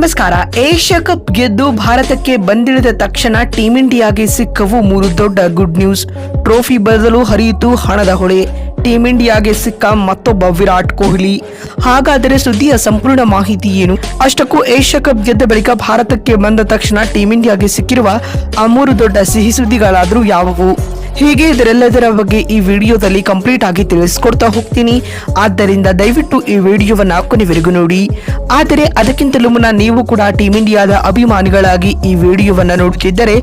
ನಮಸ್ಕಾರ. Asia cup ಗೆದ್ದು ಭಾರತಕ್ಕೆ ಬಂದಿಳಿದ ತಕ್ಷಣ ಟೀಂ ಇಂಡಿಯಾಗೆ ಸಿಕ್ಕವು ಮೂರು ದೊಡ್ಡ ಗುಡ್ ನ್ಯೂಸ್. ಟ್ರೋಫಿ ಬದಲು ಹರಿಯಿತು ಹಣದ ಹೊಳೆ. ಟೀಂ ಇಂಡಿಯಾಗೆ ಸಿಕ್ಕ ಮತ್ತೊಬ್ಬ ವಿರಾಟ್ ಕೊಹ್ಲಿ. ಹಾಗಾದರೆ ಸುದ್ದಿಯ ಸಂಪೂರ್ಣ ಮಾಹಿತಿ ಏನು? ಅಷ್ಟಕ್ಕೂ ಏಷ್ಯಾ ಕಪ್ ಗೆದ್ದ ಬಳಿಕ ಭಾರತಕ್ಕೆ ಬಂದ ತಕ್ಷಣ ಟೀಂ ಇಂಡಿಯಾಗೆ ಸಿಕ್ಕಿರುವ ಆ ಮೂರು ದೊಡ್ಡ ಸಿಹಿ ಸುದ್ದಿಗಳಾದರೂ ಯಾವುವು? ಹೀಗೆ ಇದರೆಲ್ಲದರ ಬಗ್ಗೆ ಈ ವಿಡಿಯೋದಲ್ಲಿ ಕಂಪ್ಲೀಟ್ ಆಗಿ ತಿಳಿಸ್ಕೊಡ್ತಾ ಹೋಗ್ತೀನಿ. ಆದ್ದರಿಂದ ದಯವಿಟ್ಟು ಈ ವಿಡಿಯೋವನ್ನು ಕೊನೆವರೆಗೂ ನೋಡಿ. ಆದರೆ ಅದಕ್ಕಿಂತಲೂ ಮುನ್ನ ನೀವು ಕೂಡ ಟೀಮ್ ಇಂಡಿಯಾದ ಅಭಿಮಾನಿಗಳಾಗಿ ಈ ವಿಡಿಯೋವನ್ನು ನೋಡುತ್ತಿದ್ದರೆ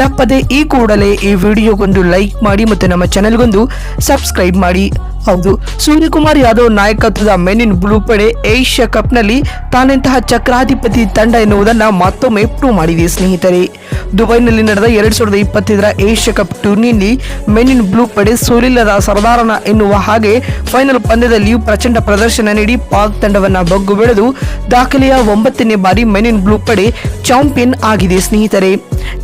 ತಪ್ಪದೆ ಈ ಕೂಡಲೇ ಈ ವಿಡಿಯೋಗೊಂದು ಲೈಕ್ ಮಾಡಿ ಮತ್ತು ನಮ್ಮ ಚಾನೆಲ್ಗೊಂದು ಸಬ್ಸ್ಕ್ರೈಬ್ ಮಾಡಿ. ಹೌದು. ಸೂರ್ಯಕುಮಾರ್ ಯಾದವ್ ನಾಯಕತ್ವದ ಮೆನ್ ಬ್ಲೂ ಪಡೆ ಏಷ್ಯಾ ಕಪ್ನಲ್ಲಿ ತಾನೆಂತಹ ಚಕ್ರಾಧಿಪತಿ ತಂಡ ಎನ್ನುವುದನ್ನ ಮತ್ತೊಮ್ಮೆ ಪ್ರೂವ್ ಮಾಡಿದೆ, ಸ್ನೇಹಿತರೆ. ದುಬೈನಲ್ಲಿ ನಡೆದ ಎರಡ್ ಸಾವಿರದ ಇಪ್ಪತ್ತೈದರ ಏಷ್ಯಾ ಕಪ್ ಟೂರ್ನಿಯಲ್ಲಿ ಮೆನ್ ಬ್ಲೂ ಪಡೆ ಸೋಲಿಲ್ಲದ ಸರದಾರನ ಎನ್ನುವ ಹಾಗೆ ಫೈನಲ್ ಪಂದ್ಯದಲ್ಲಿಯೂ ಪ್ರಚಂಡ ಪ್ರದರ್ಶನ ನೀಡಿ ಪಾಕ್ ತಂಡವನ್ನ ಬಗ್ಗು ಬೆಳೆದು ದಾಖಲೆಯ ಒಂಬತ್ತನೇ ಬಾರಿ ಮೆನ್ ಬ್ಲೂ ಪಡೆ ಚಾಂಪಿಯನ್ ಆಗಿದೆ, ಸ್ನೇಹಿತರೆ.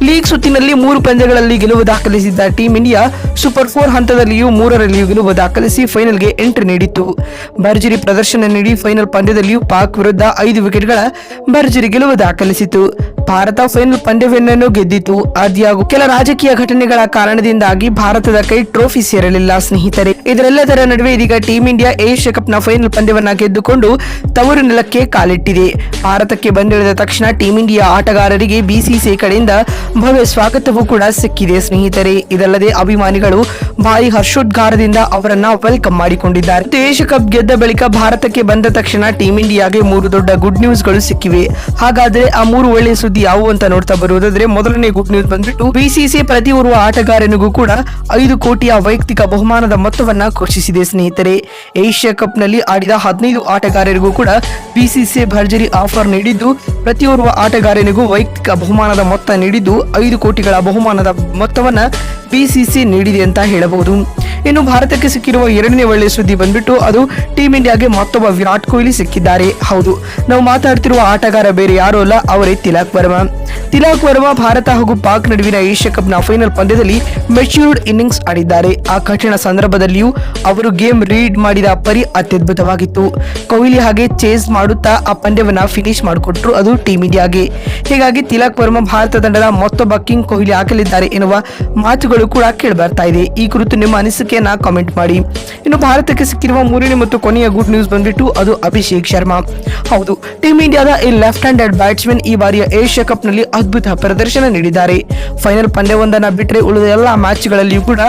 ಲೀಗ್ ಸುತ್ತಿನಲ್ಲಿ ಮೂರು ಪಂದ್ಯಗಳಲ್ಲಿ ಗೆಲುವು ದಾಖಲಿಸಿದ್ದ ಟೀಂ ಇಂಡಿಯಾ ಸೂಪರ್ ಫೋರ್ ಹಂತದಲ್ಲಿಯೂ ಮೂರರಲ್ಲಿಯೂ ಗೆಲುವು ದಾಖಲಿಸಿ ಫೈನಲ್ಗೆ ಎಂಟ್ರಿ ನೀಡಿತ್ತು. ಭರ್ಜರಿ ಪ್ರದರ್ಶನ ನೀಡಿ ಫೈನಲ್ ಪಂದ್ಯದಲ್ಲಿಯೂ ಪಾಕ್ ವಿರುದ್ಧ ಐದು ವಿಕೆಟ್ಗಳ ಭರ್ಜರಿ ಗೆಲುವು ದಾಖಲಿಸಿತು ಭಾರತ ಫೈನಲ್ ಪಂದ್ಯವನ್ನು ಗೆದ್ದಿತು? ಆದ್ಯಾಗೂ ಕೆಲ ರಾಜಕೀಯ ಘಟನೆಗಳ ಕಾರಣದಿಂದಾಗಿ ಭಾರತದ ಕೈ ಟ್ರೋಫಿ ಸೇರಲಿಲ್ಲ ಸ್ನೇಹಿತರೆ. ಇದರೆಲ್ಲದರ ನಡುವೆ ಇದೀಗ ಟೀಂ ಇಂಡಿಯಾ ಏಷ್ಯಾ ಕಪ್ನ ಫೈನಲ್ ಪಂದ್ಯವನ್ನ ಗೆದ್ದುಕೊಂಡು ತವರು ನೆಲಕ್ಕೆ ಕಾಲಿಟ್ಟಿದೆ. ಭಾರತಕ್ಕೆ ಬಂದಿಳಿದ ತಕ್ಷಣ ಟೀಂ ಇಂಡಿಯಾ ಆಟಗಾರರಿಗೆ ಬಿಸಿಸಿಐ ಕಡೆಯಿಂದ ಭವ್ಯ ಸ್ವಾಗತವೂ ಕೂಡ ಸಿಕ್ಕಿದೆ ಸ್ನೇಹಿತರೆ. ಇದಲ್ಲದೆ ಅಭಿಮಾನಿಗಳು ಭಾರಿ ಹರ್ಷೋದ್ಗಾರದಿಂದ ಅವರನ್ನ ವೆಲ್ಕಮ್ ಮಾಡಿಕೊಂಡಿದ್ದಾರೆ. ಏಷ್ಯಾ ಕಪ್ ಗೆದ್ದ ಬಳಿಕ ಭಾರತಕ್ಕೆ ಬಂದ ತಕ್ಷಣ ಟೀಂ ಇಂಡಿಯಾಗೆ ಮೂರು ದೊಡ್ಡ ಗುಡ್ ನ್ಯೂಸ್ಗಳು ಸಿಕ್ಕಿವೆ. ಹಾಗಾದ್ರೆ ಆ ಮೂರು ಒಳ್ಳೆಯ ಸುದ್ದಿ ಯಾವುವು ಅಂತ ನೋಡ್ತಾ ಬರುವುದಾದ್ರೆ ಮೊದಲನೇ ಗುಡ್ ನ್ಯೂಸ್ ಬಂದ್ಬಿಟ್ಟು ಬಿಸಿಸಿ ಪ್ರತಿ ಓರ್ವ ಆಟಗಾರನಿಗೂ ಕೂಡ ಐದು ಕೋಟಿಯ ವೈಯಕ್ತಿಕ ಬಹುಮಾನದ ಮೊತ್ತವನ್ನ ಘೋಷಿಸಿದೆ ಸ್ನೇಹಿತರೆ. ಏಷ್ಯಾ ಕಪ್ನಲ್ಲಿ ಆಡಿದ ಹದಿನೈದು ಆಟಗಾರರಿಗೂ ಕೂಡ ಬಿಸಿಸಿ ಭರ್ಜರಿ ಆಫರ್ ನೀಡಿದ್ದು ಪ್ರತಿಯೋರ್ವ ಆಟಗಾರನಿಗೂ ವೈಯಕ್ತಿಕ ಬಹುಮಾನದ ಮೊತ್ತ ನೀಡಿದ್ದು ಐದು ಕೋಟಿಗಳ ಬಹುಮಾನದ ಮೊತ್ತವನ್ನ ಬಿಸಿಸಿ ನೀಡಿದೆ ಅಂತ ಹೇಳಬಹುದು. ಇನ್ನು ಭಾರತಕ್ಕೆ ಸಿಕ್ಕಿರುವ ಎರಡನೇ ಒಳ್ಳೆಯ ಸುದ್ದಿ ಬಂದ್ಬಿಟ್ಟು ಅದು ಟೀಂ ಇಂಡಿಯಾಗೆ ಮತ್ತೊಬ್ಬ ವಿರಾಟ್ ಕೊಹ್ಲಿ ಸಿಕ್ಕಿದ್ದಾರೆ. ಹೌದು, ನಾವು ಮಾತಾಡ್ತಿರುವ ಆಟಗಾರ ಬೇರೆ ಯಾರೂ ಅಲ್ಲ, ಅವರೇ ತಿಲಾಕ್ ವರ್ಮಾ. ತಿಲಾಕ್ ವರ್ಮಾ ಭಾರತ ಹಾಗೂ ಪಾಕ್ ನಡುವಿನ ಏಷ್ಯಾ ಕಪ್ನ ಫೈನಲ್ ಪಂದ್ಯದಲ್ಲಿ ಮೆಚ್ಯೂರ್ಡ್ ಇನ್ನಿಂಗ್ಸ್ ಆಡಿದ್ದಾರೆ. ಆ ಕಠಿಣ ಸಂದರ್ಭದಲ್ಲಿಯೂ ಅವರು ಗೇಮ್ ರೀಡ್ ಮಾಡಿದ ಪರಿ ಅತ್ಯದ್ಭುತವಾಗಿತ್ತು. ಕೊಹ್ಲಿ ಹಾಗೆ ಚೇಸ್ ಮಾಡುತ್ತಾ ಆ ಪಂದ್ಯವನ್ನ ಫಿನಿಶ್ ಮಾಡಿಕೊಟ್ರು ಅದು ಟೀಮ್ ಇಂಡಿಯಾಗೆ ಹೀಗಾಗಿ ತಿಲಕ್ ವರ್ಮಾ ಭಾರತ ತಂಡದ ಮತ್ತೊಬ್ಬ ಕಿಂಗ್ ಕೊಹ್ಲಿ ಹಾಕಲಿದ್ದಾರೆ ಎನ್ನುವ ಮಾತುಗಳು ಕೂಡ ಕೇಳಿಬರ್ತಾ ಇದೆ. ಈ ಕುರಿತು ನಿಮ್ಮ ಅನಿಸಿಕೆಯನ್ನ ಕಾಮೆಂಟ್ ಮಾಡಿ. ಇನ್ನು ಭಾರತಕ್ಕೆ ಸಿಕ್ಕಿರುವ ಮೂರನೇ ಮತ್ತು ಕೊನೆಯ ಗುಡ್ ನ್ಯೂಸ್ ಬಂದ್ಬಿಟ್ಟು ಅದು ಅಭಿಷೇಕ್ ಶರ್ಮಾ. ಹೌದು ಟೀಮ್ ಇಂಡಿಯಾದ ಈ ಲೆಫ್ಟ್ ಹ್ಯಾಂಡೆಡ್ ಬ್ಯಾಟ್ಸ್ಮನ್ ಈ ಬಾರಿಯ ಏಷ್ಯಾ ಕಪ್ನಲ್ಲಿ ಅದ್ಭುತ ಪ್ರದರ್ಶನ ನೀಡಿದ್ದಾರೆ. ಫೈನಲ್ ಪಂದ್ಯವೊಂದನ್ನ ಬಿಟ್ಟರೆ ಉಳಿದ ಎಲ್ಲಾ ಮ್ಯಾಚ್ಗಳಲ್ಲಿಯೂ ಕೂಡ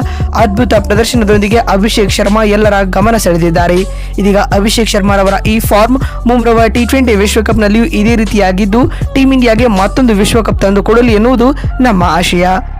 ಅದ್ಭುತ ಪ್ರದರ್ಶನದೊಂದಿಗೆ ಅಭಿಷೇಕ್ ಶರ್ಮಾ ಎಲ್ಲರ ಗಮನ ಸೆಳೆದಿದ್ದಾರೆ. ಇದೀಗ ಅಭಿಷೇಕ್ ಶರ್ಮಾರವರ ಈ ಫಾರ್ಮ್ ಮುಂಬರುವ ಟಿ ಟ್ವೆಂಟಿ ವಿಶ್ವಕಪ್ ನಲ್ಲಿಯೂ ಇದೇ ರೀತಿಯಾಗಿದ್ದು ಟೀಂ ಇಂಡಿಯಾಗೆ ಮತ್ತೊಂದು ವಿಶ್ವಕಪ್ ತಂದು ಕೊಡಲಿ ಎನ್ನುವುದು ನಮ್ಮ ಆಶಯ.